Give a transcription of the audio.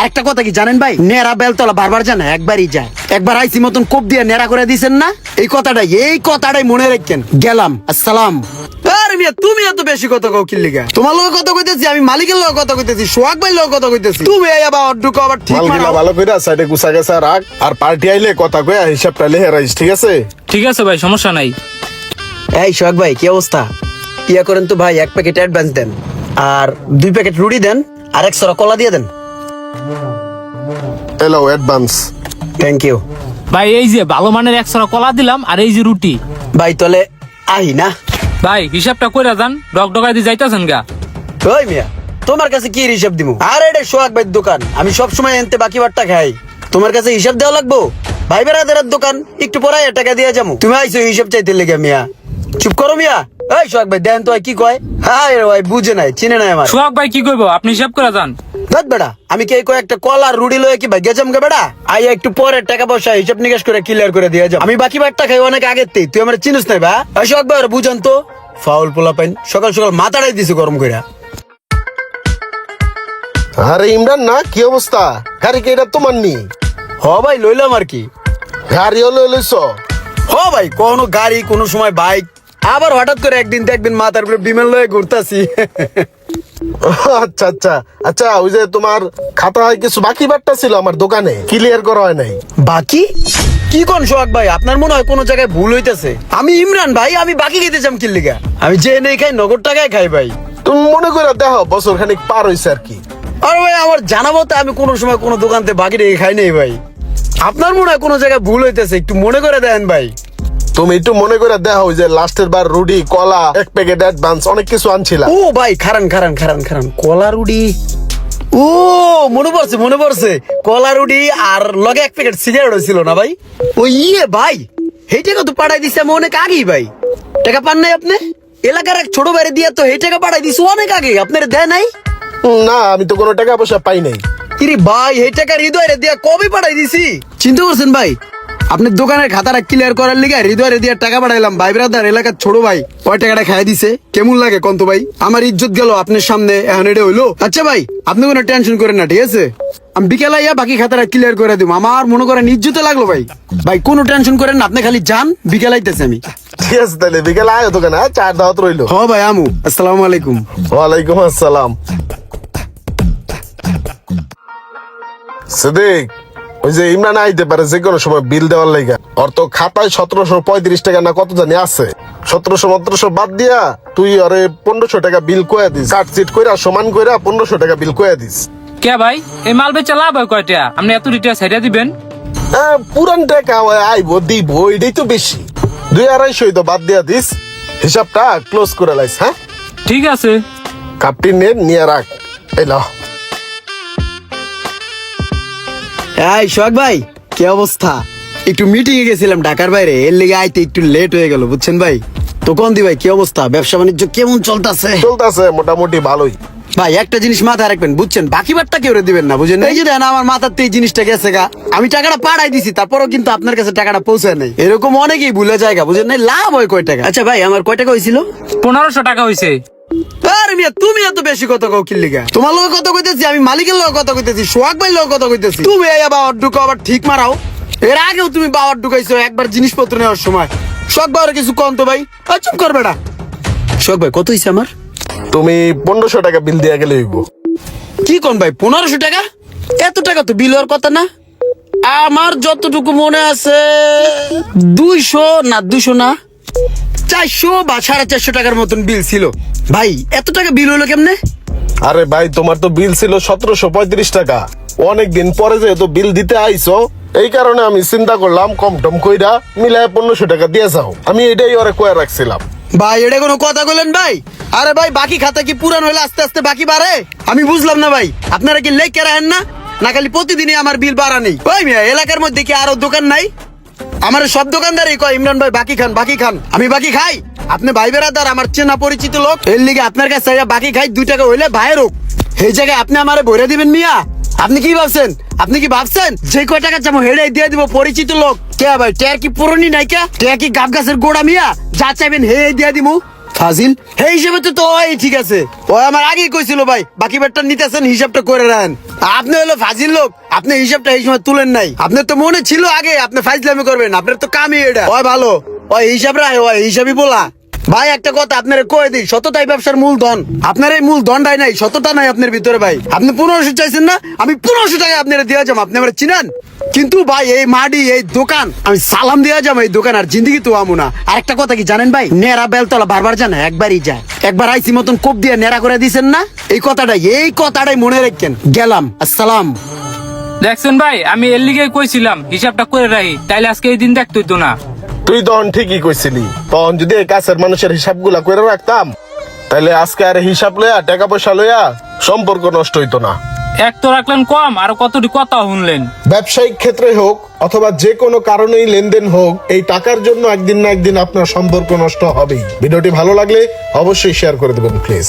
আরেকটা কথা কি জানেন ভাই? নেড়া বেলতলা বারবার জানা একবারই যায়। একবার আইসি মতন কোপ দিয়ে নেড়া করে দিছেন না? এই কথাটাই এই কথাটাই মনে রাখেন। গেলাম আসসালাম। আরে মিয়া তুমি এত বেশি কথা কও কি লিগা তোমার লোক কথা কইতেছি আমি মালিকের লোক কথা কইতেছি সোহাগ ভাই লোক কথা কইতেছি। তুমি এই আবার অড্ডুকো আবার ঠিক মালগুলা ভালো করে সাইডে গুছা গেছে রাখ আর পার্টি আইলে কথা কয়ে হিসাবটা লেহে রাখিস ঠিক আছে? ঠিক আছে ভাই সমস্যা নাই। এই সোহাগ ভাই কি অবস্থা? ইয়া করেন তো ভাই এক প্যাকেট অ্যাডভান্স দেন আর দুই প্যাকেট রুটি দেন আর এক সরা কলা দিয়ে দেন। এলো অ্যাডভান্স থ্যাংক ইউ ভাই এই যে ভালো মানের একশোটা কলা দিলাম আর এই যে রুটি। ভাই তলে আহি না। ভাই হিসাবটা কইরা যান ডক ডকাই দিয়ে যাইতাছেন গা। ওই মিয়া তোমার কাছে কি হিসাব দিমু? আর এটা সোহাগ ভাইয়ের দোকান। আমি সব সময় এনতে বাকি বারটা খাই। তোমার কাছে হিসাব দেওয়া লাগবো? ভাই বেড়াদের দোকান একটু পরে টাকা দিয়ে যাব তুমি আইসো হিসাব চাইতে লেগে মিয়া। চুপ করো মিয়া। এই সোহাগ ভাই দেন তো ভাই কি কয়? হ্যাঁ রে ভাই বুঝে নাই চিনে নাই আমার। সোহাগ ভাই কি কইব আপনি হিসাব করে যান। ধত বেড়া আমি কে কয়েকটা কল আর রুডি লয়ে কি ভাগ্য জমকে বেড়া? আই একটু পরে টাকা পয়সা হিসাব নিকাশ করে ক্লিয়ার করে দিয়ে যাও। আমি বাকি বারটা খাই অনেক আগের থেকে। তুই আমার চিনিস নাই বা? সোহাগ ভাই বুঝান তো। ফাউল পোলা পাইন সকাল সকাল মাথাটাই দিছে গরম কইরা। আরে ইমরান না কি অবস্থা? গাড়ি কে এটা তোমার নি হ ভাই লইলাম আর কি। গাড়িও লই লইছ? হ ভাই কোনো গাড়ি কোনো সময় বাইক। আবার হঠাৎ করে একদিন দেখবেন মাথার উপরে বিমান লয়ে ঘুরতাছি। আচ্ছা আচ্ছা। আচ্ছা ওই যে তোমার খাতায় কিছু বাকি বাট্টা ছিল আমার দোকানে ক্লিয়ার করা হয় নাই। বাকি? কি কোন সোহাগ ভাই? আপনার মনে হয় কোনো জায়গায় ভুল হইতেছে? আমি ইমরান ভাই আমি বাকি খেতে চাম কি লিগা? আমি যে নেই খাই নগদ টাকায় খাই ভাই। তুমি মনে করে দেখো বছর খানিক পার হইছে আর কি। আর ভাই আমার জানা মতে আমি কোনো সময় কোনো দোকানতে বাকি রেখে খাই নাই ভাই। আপনার মনে হয় কোনো জায়গায় ভুল হইতেছে? একটু মনে করে দেন ভাই। তুমি একটু মনে করে দেখো যে লাস্টের বার রুডি কলা এক প্যাকেট অ্যাডভান্স অনেক কিছু আনছিলাম ও ভাই খারান খারান খারান খারান। কলা রুডি ও মনে পড়ছে মনে পড়ছে। কলা রুডি আর লগে এক প্যাকেট সিগারেট ছিল না ভাই? ও ইয়ে ভাই এই টাকা তো পাঠাই দিছে আমি অনেক আগেই ভাই। টাকা পান নাই আপনি? এলাকার এক ছোট বাইরে দিয়ে তো এই টাকা পাঠাই দিছে অনেক আগে। আপনার দেয় নাই? না আমি তো কোনো টাকা পয়সা পাই নাই। ইরে ভাই এই টাকা হৃদয় রে দিয়া কবে পাঠাই দিছি? চিন্তা করছেন ভাই? আপনি দোকানের খাতাটা ক্লিয়ার করার লিগে হৃদয় রে দিয়া টাকা পাঠাইলাম ভাই ব্রাদার এলাকার ছোট ভাই ওই টাকাটা খাই দিছে? কেমন লাগে কন্ত ভাই? আমার ইজ্জত গেল আপনার সামনে এখন এটা হইল। আচ্ছা ভাই আপনি কোনো টেনশন করেন না ঠিক আছে? আমি বিকেলে ইয়া বাকি খাতাটা ক্লিয়ার করে দিব। আমার মনে করেন ইজ্জতে লাগল ভাই। ভাই কোনো টেনশন করেন না আপনি খালি যান বিকেল আইতেছে আমি। ঠিক আছে তাহলে বিকেলে আয় দোকানে? চার দাওয়াত রইল। হ ভাই আমু আসসালামু আলাইকুম। ওয়ালাইকুম আসসালাম। সিদ্দিক ওই যে ইমরান আইতে পারে যে কোনো সময় বিল দেওয়ার লাইগা ওর তো খাতায় সতেরোশো পঁয়ত্রিশ টাকা না কত জানি আছে। সতেরোশো সতেরোশো বাদ দিয়া তুই আরে পনেরোশো টাকা বিল কয়া দিস। কাট চিট কইরা সমান কইরা পনেরোশো টাকা বিল কয়া দিস। কে ভাই? এই মাল বেচা লাভ হয় কয়টা? আপনি এত রিটা সাইডা দিবেন? পুরান টাকা আইবো দিব এটাই তো বেশি। দুই আড়াইশোই তো বাদ দিয়া দিস। হিসাবটা ক্লোজ করে লাইস হ্যাঁ? ঠিক আছে। কাপটি নে নিয়ে রাখ। এই ল। এই ভাই কি অবস্থা? একটু মিটিং এ গেছিলাম ঢাকার বাইরে এর লেগে আইতে একটু লেট হয়ে গেল বুঝছেন ভাই? তো কোন দি ভাই কি অবস্থা? ব্যবসা বাণিজ্য কেমন চলতেছে? চলতেছে মোটামুটি ভালোই। ভাই একটা জিনিস মাথায় রাখবেন বুঝছেন? বাকি বারটা কেউ দিবেন না বুঝেন এই যে দেন আমার মাথার এই জিনিসটা গেছে গা। আমি টাকাটা পাঠাই দিছি তারপরও কিন্তু আপনার কাছে টাকাটা পৌঁছায় নাই। এরকম অনেকেই ভুলে জায়গা বুঝেন নাই? লাভ হয় কয় টাকা? আচ্ছা ভাই আমার কয় টাকা হয়েছিল পনেরোশো টাকা হয়েছে আরে মিয়া তুমি এত বেশি কথা কও কিল্লি গা? তোমার লোক কথা কইতেছি আমি মালিকের লোক কথা কইতেছি সোহাগ ভাই লোক কথা কইতেছি। তুমি এই বাবার ঢুকো আবার ঠিক মারাও। এর আগেও তুমি বাবার ঢুকাইছো একবার জিনিসপত্র নেওয়ার সময়। সোহাগ ভাই কিছু কম তো ভাই? চুপ কর বেটা। সোহাগ ভাই কত হইছে আমার? তুমি পনেরোশো টাকা বিল দিয়া গেলে হইব। কি কোন ভাই পনেরোশো টাকা? এত টাকা তো বিল হওয়ার কথা না? আমার যতটুকু মনে আছে দুইশো না দুশো না? চারশো বা সাড়ে চারশো টাকার মতন বিল ছিল। ভাই এত টাকা বিল হলো কেমনে? আরে ভাই তোমার তো বিল ছিল সতেরোশো পঁয়ত্রিশ টাকা। অনেক দিন পরে যেহেতু বিল দিতে আইছো এই কারণে আমি চিন্তা করলাম কম টম কইরা মিলায় পনেরোশো টাকা দিয়ে যাও। আমি এটাই ওরে কয়ে রাখছিলাম। ভাই এটা কোনো কথা বলেন ভাই? আরে ভাই বাকি খাতা কি পুরান হলে আস্তে আস্তে বাকি বাড়ে? আমি বুঝলাম না ভাই আপনারা কি লেখকে রাখেন না? না খালি প্রতিদিনই আমার বিল বাড়া নেই। ওই এলাকার মধ্যে কি আরও দোকান নাই? আমার সব দোকানদারই কয়, ইমরান ভাই, বাকি খান বাকি খান। আমি বাকি খাই। আপনি ভাই বেড়াদার আমার চেনা পরিচিত লোক। এর লিগে আপনার কাছে বাকি খাই, দুই টাকা হইলে ভাইয়ের হোক এই জায়গায় আপনি আমারে ভরে দিবেন মিয়া। আপনি কি ভাবছেন? আপনি কি ভাবছেন? যে কয় টাকা চামো হেড়ে দিয়ে দিব পরিচিত লোক। কে ভাই টেয়ার কি পুরনি নাই কে টের কি গাব গাছের গোড়া মিয়া? যা চাইবেন হে দিয়ে দিমু। ফাজিল? সেই হিসেবে তো ওই ঠিক আছে। ও আমার আগেই কইছিল ভাই, বাকি বেটটা নিতেছেন, হিসাবটা করে রাখেন আপনি হলো ফাজিল লোক, আপনি হিসাবটা এই সময় তুলেন নাই। আপনার তো মনে ছিল আগে, আপনি ফাইজলামি করবেন, আপনার তো কামই এটা। ওই ভালো, ওই হিসাব রায়, ওই হিসাবই বলা। ভাই, একটা কথা আপনার কয়ে দিই, সততাই ব্যবসার মূল ধন আপনার এই মূল ধনটাই নাই, সততা নাই আপনার ভিতরে ভাই। আপনি পনেরোশো চাইছেন না, আমি পনেরোশো টাকা আপনার দেওয়া যাব, আপনি আমার চিনেন? কিন্তু ভাই, এই মাডি এই দোকান, আমি সালাম দেওয়া যাব এই দোকান, আর জিন্দগি তো আমু না। আর একটা কথা কি জানেন ভাই নেরা বেলতলা বারবার জানে, একবারই যায়। একবার আইসি মতন কোপ দিয়ে নেড়া করে দিছেন না? এই কথাটাই এই কথাটাই মনে রাখেন। গেলাম, আসসালাম। দেখছেন ভাই, আমি এর লিগে কইছিলাম, হিসাবটা করে রাখি, তাইলে আজকে এই দিন দেখতে না। তুই তখন ঠিকই কইছিলি। তখন যদি এই কাছের মানুষের হিসাবগুলা করে রাখতাম তাহলে আজকে আর হিসাব লইয়া টাকা পয়সা লইয়া সম্পর্ক নষ্ট হইতো না। এক তো রাখলেন কম আর কতটি কথা শুনলেন। ব্যবসায়িক ক্ষেত্রে হোক অথবা যে কোনো কারণেই লেনদেন হোক এই টাকার জন্য একদিন না একদিন আপনার সম্পর্ক নষ্ট হবেই। ভিডিওটি ভালো লাগলে অবশ্যই শেয়ার করে দেবেন প্লিজ।